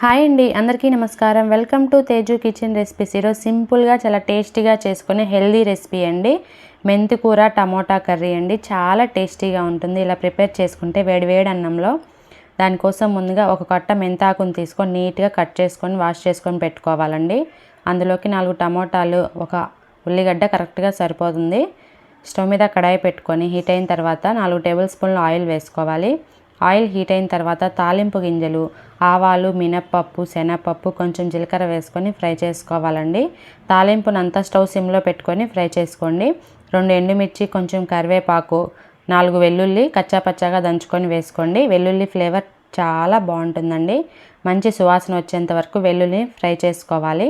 Hi అండి అందరికీ నమస్కారం. Welcome to Teju kitchen recipes. ఈరోజు సింపుల్గా చాలా టేస్టీగా చేసుకునే హెల్దీ రెసిపీ అండి. మెంతికూర టమోటా కర్రీ అండి. చాలా టేస్టీగా ఉంటుంది. ఇలా ప్రిపేర్ చేసుకుంటే వేడివేడి అన్నంలో. దానికోసం ముందుగా ఒక కట్ట మెంతాకుని తీసుకొని నీట్గా కట్ చేసుకొని వాష్ చేసుకొని పెట్టుకోవాలండి. అందులోకి నాలుగు టమోటాలు ఒక ఉల్లిగడ్డ కరెక్ట్గా సరిపోతుంది. స్టవ్ మీద కడాయి పెట్టుకొని హీట్ అయిన తర్వాత నాలుగు టేబుల్ స్పూన్లు ఆయిల్ వేసుకోవాలి. ఆయిల్ హీట్ అయిన తర్వాత తాలింపు గింజలు ఆవాలు మినప్పప్పు శనగపప్పు కొంచెం జీలకర్ర వేసుకొని ఫ్రై చేసుకోవాలండి. తాలింపునంతా స్టవ్ సిమ్లో పెట్టుకొని ఫ్రై చేసుకోండి. రెండు ఎండుమిర్చి కొంచెం కరివేపాకు నాలుగు వెల్లుల్లి కచ్చాపచ్చాగా దంచుకొని వేసుకోండి. వెల్లుల్లి ఫ్లేవర్ చాలా బాగుంటుందండి. మంచి సువాసన వచ్చేంత వరకు వెల్లుల్లి ఫ్రై చేసుకోవాలి.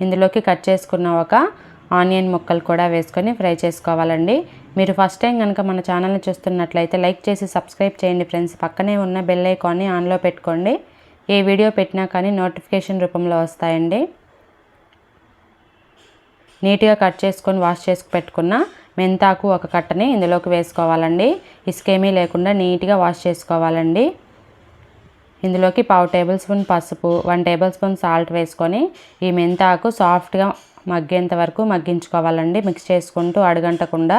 ఇందులోకి కట్ చేసుకున్న ఒక ఆనియన్ ముక్కలు కూడా వేసుకొని ఫ్రై చేసుకోవాలండి. మీరు ఫస్ట్ టైం కనుక మన ఛానల్ని చూస్తున్నట్లయితే లైక్ చేసి సబ్స్క్రైబ్ చేయండి ఫ్రెండ్స్ పక్కనే ఉన్న బెల్ ఐకాన్ని ఆన్లో పెట్టుకోండి. ఏ వీడియో పెట్టినా కానీ నోటిఫికేషన్ రూపంలో వస్తాయండి. నీట్గా కట్ చేసుకొని వాష్ చేసుకు పెట్టుకున్న మెంతాకు ఒక కట్టని ఇందులోకి వేసుకోవాలండి. ఇసుకేమీ లేకుండా నీట్గా వాష్ చేసుకోవాలండి. ఇందులోకి పావు టేబుల్ స్పూన్ పసుపు వన్ టేబుల్ స్పూన్ సాల్ట్ వేసుకొని ఈ మెంతాకు సాఫ్ట్గా మగ్గేంత వరకు మగ్గించుకోవాలండి. మిక్స్ చేసుకుంటూ అడుగంటకుండా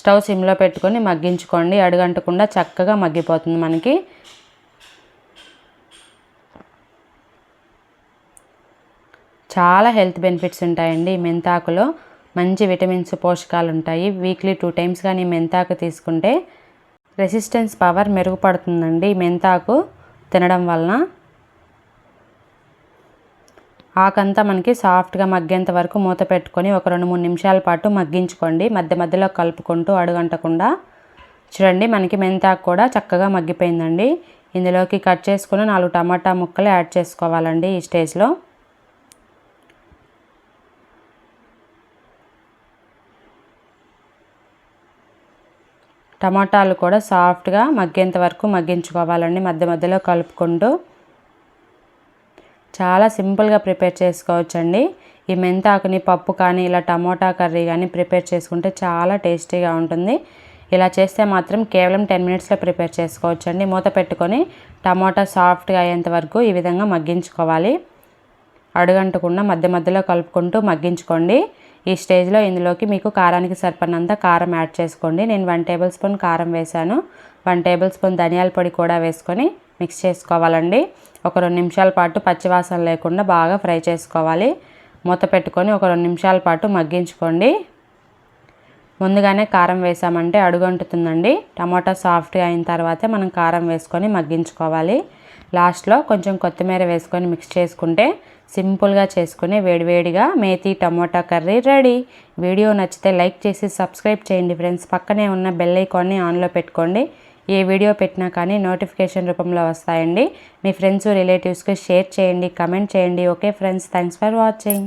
స్టవ్ సిమ్లో పెట్టుకొని మగ్గించుకోండి. అడుగంటకుండా చక్కగా మగ్గిపోతుంది మనకి. చాలా హెల్త్ బెనిఫిట్స్ ఉంటాయండి మెంతాకులో. మంచి విటమిన్స్ పోషకాలు ఉంటాయి వీక్లీ టూ టైమ్స్ కానీ మెంతాకు తీసుకుంటే రెసిస్టెన్స్ పవర్ మెరుగుపడుతుందండి మెంతాకు తినడం వలన. ఆకంతా మనకి సాఫ్ట్గా మగ్గేంత వరకు మూత పెట్టుకొని ఒక రెండు మూడు నిమిషాల పాటు మగ్గించుకోండి. మధ్య మధ్యలో కలుపుకుంటూ అడుగంటకుండా. చూడండి మనకి మెంతాకు కూడా చక్కగా మగ్గిపోయిందండి. ఇందులోకి కట్ చేసుకుని నాలుగు టమాటా ముక్కలు యాడ్ చేసుకోవాలండి ఈ స్టేజ్లో. టమాటాలు కూడా సాఫ్ట్గా మగ్గేంత వరకు మగ్గించుకోవాలండి. మధ్య మధ్యలో కలుపుకుంటూ. చాలా సింపుల్గా ప్రిపేర్ చేసుకోవచ్చండి. ఈ మెంతాకుని పప్పు కానీ ఇలా టమోటా కర్రీ కానీ ప్రిపేర్ చేసుకుంటే చాలా టేస్టీగా ఉంటుంది. ఇలా చేస్తే మాత్రం కేవలం టెన్ మినిట్స్లో ప్రిపేర్ చేసుకోవచ్చండి. మూత పెట్టుకొని టమోటా సాఫ్ట్గా అయ్యేంత వరకు ఈ విధంగా మగ్గించుకోవాలి. అడుగంటకుండా మధ్య మధ్యలో కలుపుకుంటూ మగ్గించుకోండి. ఈ స్టేజ్లో ఇందులోకి మీకు కారానికి సరిపడినంత కారం యాడ్ చేసుకోండి. నేను వన్ టేబుల్ స్పూన్ కారం వేశాను. వన్ టేబుల్ స్పూన్ ధనియాల పొడి కూడా వేసుకొని మిక్స్ చేసుకోవాలండి. ఒక రెండు నిమిషాల పాటు పచ్చివాసన లేకుండా బాగా ఫ్రై చేసుకోవాలి. మూత పెట్టుకొని ఒక రెండు నిమిషాల పాటు మగ్గించుకోండి. ముందుగానే కారం వేసామంటే అడుగంటుతుందండి. టమాటా సాఫ్ట్గా అయిన తర్వాతే మనం కారం వేసుకొని మగ్గించుకోవాలి. లాస్ట్లో కొంచెం కొత్తిమీర వేసుకొని మిక్స్ చేసుకుంటే సింపుల్గా చేసుకుని వేడివేడిగా methi tomato curry ready. Video నచ్చితే లైక్ చేసి సబ్స్క్రైబ్ చేయండి ఫ్రెండ్స్. పక్కనే ఉన్న బెల్ ఐకాన్ని ఆన్లో పెట్టుకోండి. ఏ వీడియో పెట్టినా కానీ నోటిఫికేషన్ రూపంలో వస్తాయండి. మీ ఫ్రెండ్స్ రిలేటివ్స్కి షేర్ చేయండి కమెంట్ చేయండి. Okay friends thanks for watching.